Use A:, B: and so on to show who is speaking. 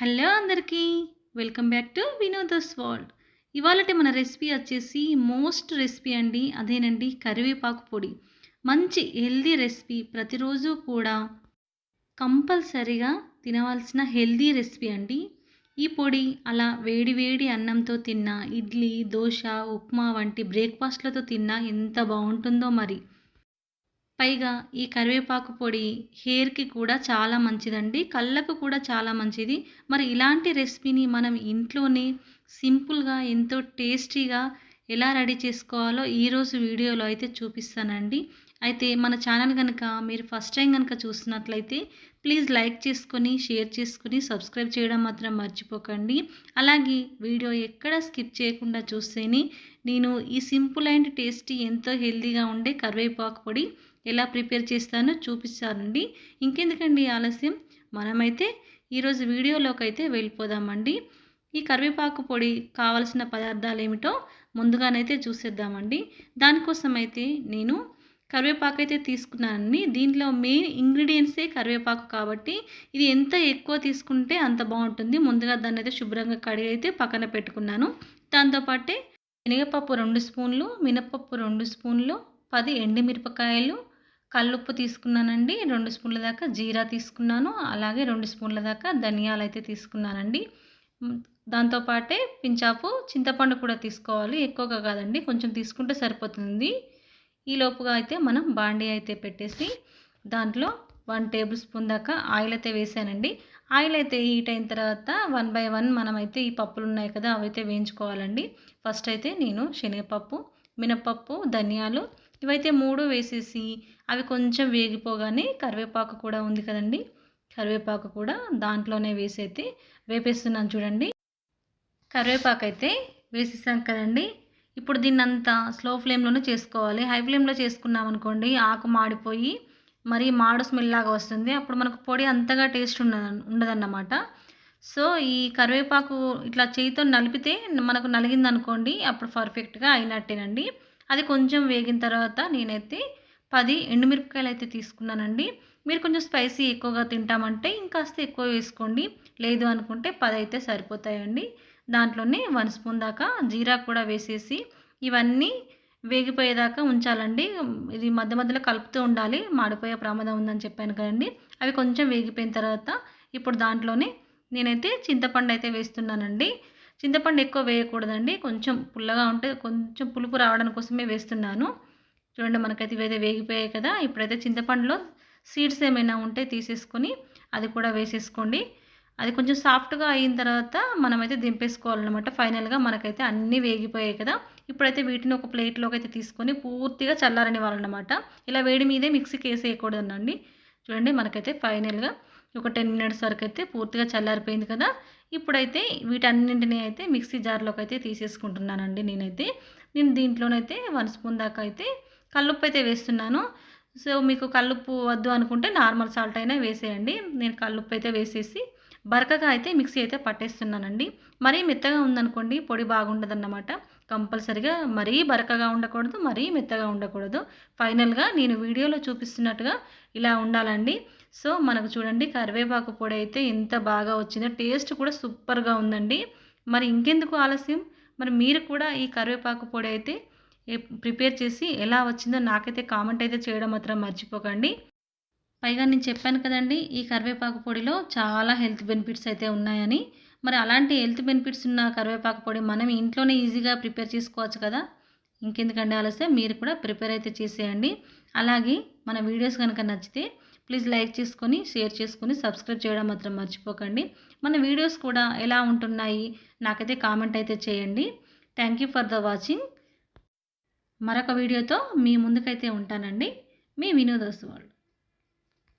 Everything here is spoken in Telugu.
A: హలో అందరికీ welcome back to Vinoda's world. ఇవాళటి మన రెసిపీ వచ్చేసి మోస్ట్ రెసిపీ అండి అదేనండి కరివేపాకు పొడి. మంచి హెల్దీ రెసిపీ ప్రతిరోజు కూడా కంపల్సరిగా తినవలసిన హెల్దీ రెసిపీ అండి. ఈ పొడి అలా వేడి వేడి అన్నంతో తిన్నా ఇడ్లీ దోశ ఉప్మా వంటి బ్రేక్ఫాస్ట్లతో తిన్నా ఎంత బాగుంటుందో మరి. పైగా ఈ కరివేపాకు పొడి హెయిర్కి కూడా చాలా మంచిదండి. కళ్ళకు కూడా చాలా మంచిది. మరి ఇలాంటి రెసిపీని మనం ఇంట్లోనే సింపుల్గా ఎంతో టేస్టీగా ఎలా రెడీ చేసుకోవాలో ఈరోజు వీడియోలో అయితే చూపిస్తానండి. అయితే మన ఛానల్ కనుక మీరు ఫస్ట్ టైం కనుక చూస్తున్నట్లయితే ప్లీజ్ లైక్ చేసుకొని షేర్ చేసుకొని సబ్స్క్రైబ్ చేయడం మాత్రం మర్చిపోకండి. అలాగే వీడియో ఎక్కడ స్కిప్ చేయకుండా చూస్తేనే నేను ఈ సింపుల్ అండ్ టేస్టీ ఎంతో హెల్తీగా ఉండే కరివేపాకు పొడి ఎలా ప్రిపేర్ చేస్తానో చూపిస్తానండి. ఇంకెందుకండి ఆలస్యం? మనమైతే ఈరోజు వీడియోలోకి అయితే వెళ్ళిపోదామండి. ఈ కరివేపాకు పొడి కావలసిన పదార్థాలు ఏమిటో ముందుగానైతే చూసేద్దామండి. దానికోసం అయితే నేను కరివేపాకు అయితే తీసుకున్నానండి. దీంట్లో మెయిన్ ఇంగ్రీడియంట్సే కరివేపాకు కాబట్టి ఇది ఎంత ఎక్కువ తీసుకుంటే అంత బాగుంటుంది. ముందుగా దాన్ని అయితే శుభ్రంగా కడిగి అయితే పక్కన పెట్టుకున్నాను. దాంతోపాటే శనగపప్పు రెండు స్పూన్లు మినపప్పు రెండు స్పూన్లు పది ఎండుమిరపకాయలు కల్లుప్పు తీసుకున్నానండి రెండు స్పూన్ల దాకా జీరా తీసుకున్నాను అలాగే రెండు స్పూన్ల దాకా ధనియాలు అయితే తీసుకున్నానండి. దాంతోపాటే పించాపు చింతపండు కూడా తీసుకోవాలి ఎక్కువగా కాదండి కొంచెం తీసుకుంటే సరిపోతుంది. ఈ లోపుగా అయితే మనం బాండీ అయితే పెట్టేసి దాంట్లో వన్ టేబుల్ స్పూన్ దాకా ఆయిల్ అయితే వేసానండి. ఆయిల్ అయితే హీట్ అయిన తర్వాత వన్ బై వన్ మనమైతే ఈ పప్పులు ఉన్నాయి కదా అవైతే వేయించుకోవాలండి. ఫస్ట్ అయితే నేను శనగపప్పు మినపప్పు ధనియాలు ఇవైతే మూడు వేసేసి అవి కొంచెం వేగిపోగానే కరివేపాకు కూడా ఉంది కదండి. కరివేపాకు కూడా దాంట్లోనే వేసి అయితే వేపేస్తున్నాను చూడండి. కరివేపాకు అయితే వేసేసాం కదండి. ఇప్పుడు దీన్ని అంతా స్లో ఫ్లేమ్లోనే చేసుకోవాలి. హై ఫ్లేమ్లో చేసుకున్నాం అనుకోండి ఆకు మాడిపోయి మరి మాడు స్మెల్ లాగా వస్తుంది. అప్పుడు మనకు పొడి అంతగా టేస్ట్ ఉండ ఉండదన్నమాట. సో ఈ కరివేపాకు ఇట్లా చేయితో నలిపితే మనకు నలిగింది అనుకోండి అప్పుడు పర్ఫెక్ట్గా అయినట్టేనండి. అది కొంచెం వేగిన తర్వాత నేనైతే పది ఎండుమిరపకాయలు అయితే తీసుకున్నానండి. మీరు కొంచెం స్పైసీ ఎక్కువగా తింటామంటే ఇంకాస్త ఎక్కువ వేసుకోండి. లేదు అనుకుంటే పది అయితే సరిపోతాయండి. దాంట్లోనే వన్ స్పూన్ దాకా జీరా కూడా వేసేసి ఇవన్నీ వేగిపోయేదాకా ఉంచాలండి. ఇది మధ్య మధ్యలో కలుపుతూ ఉండాలి. మాడిపోయే ప్రమాదం ఉందని చెప్పాను కదండి. అవి కొంచెం వేగిపోయిన తర్వాత ఇప్పుడు దాంట్లోనే నేనైతే చింతపండు అయితే వేస్తున్నానండి. చింతపండు ఎక్కువ వేయకూడదండి. కొంచెం పుల్లగా ఉంటే కొంచెం పులుపు రావడం కోసమే వేస్తున్నాను. చూడండి మనకైతే ఇవైతే వేగిపోయాయి కదా. ఇప్పుడైతే చింతపండులో సీడ్స్ ఏమైనా ఉంటే తీసేసుకొని అది కూడా వేసేసుకోండి. అది కొంచెం సాఫ్ట్గా అయిన తర్వాత మనమైతే దింపేసుకోవాలన్నమాట. ఫైనల్గా మనకైతే అన్నీ వేగిపోయాయి కదా. ఇప్పుడైతే వీటిని ఒక ప్లేట్లోకి అయితే తీసుకొని పూర్తిగా చల్లారనివ్వాలన్నమాట. ఇలా వేడి మీదే మిక్సీకి వేసేయకూడదండి. చూడండి మనకైతే ఫైనల్గా ఒక టెన్ మినిట్స్ వరకు అయితే పూర్తిగా చల్లారిపోయింది కదా. ఇప్పుడైతే వీటన్నింటినీ అయితే మిక్సీ జార్లోకి అయితే తీసేసుకుంటున్నానండి నేనైతే. నేను దీంట్లోనైతే వన్ స్పూన్ దాకా అయితే కల్లుప్పు అయితే వేస్తున్నాను. సో మీకు కల్లుప్పు వద్దు అనుకుంటే నార్మల్ సాల్ట్ అయినా వేసేయండి. నేను కల్లుప్పు అయితే వేసేసి బరకగా అయితే మిక్సీ అయితే పట్టేస్తున్నానండి. మరీ మెత్తగా ఉందనుకోండి పొడి బాగుండదన్నమాట. కంపల్సరిగా మరీ బరకగా ఉండకూడదు మరీ మెత్తగా ఉండకూడదు. ఫైనల్గా నేను వీడియోలో చూపిస్తున్నట్టుగా ఇలా ఉండాలండి. సో మనకు చూడండి కరివేపాకు పొడి అయితే ఎంత బాగా వచ్చిందో టేస్ట్ కూడా సూపర్గా ఉందండి. మరి ఇంకెందుకు ఆలస్యం? మరి మీరు కూడా ఈ కరివేపాకు పొడి అయితే ప్రిపేర్ చేసి ఎలా వచ్చిందో నాకైతే కామెంట్ అయితే చేయడం మాత్రం మర్చిపోకండి. పైగా నేను చెప్పాను కదండి ఈ కరివేపాకు పొడిలో చాలా హెల్త్ బెనిఫిట్స్ అయితే ఉన్నాయని. మరి అలాంటి హెల్త్ బెనిఫిట్స్ ఉన్న కరివేపాకు పొడి మనం ఇంట్లోనే ఈజీగా ప్రిపేర్ చేసుకోవచ్చు కదా? ఇంకెందుకండి ఆలస్యం? మీరు కూడా ప్రిపేర్ అయితే చేసేయండి. అలాగే మన వీడియోస్ కనుక నచ్చితే ప్లీజ్ లైక్ చేసుకొని షేర్ చేసుకొని సబ్స్క్రైబ్ చేయడం మాత్రం మర్చిపోకండి. మన వీడియోస్ కూడా ఎలా ఉంటున్నాయి నాకైతే కామెంట్ అయితే చేయండి. Thank you for the watching. మరొక వీడియోతో మీ ముందుకైతే ఉంటానండి. మీ వినోదోస్ వాళ్ళు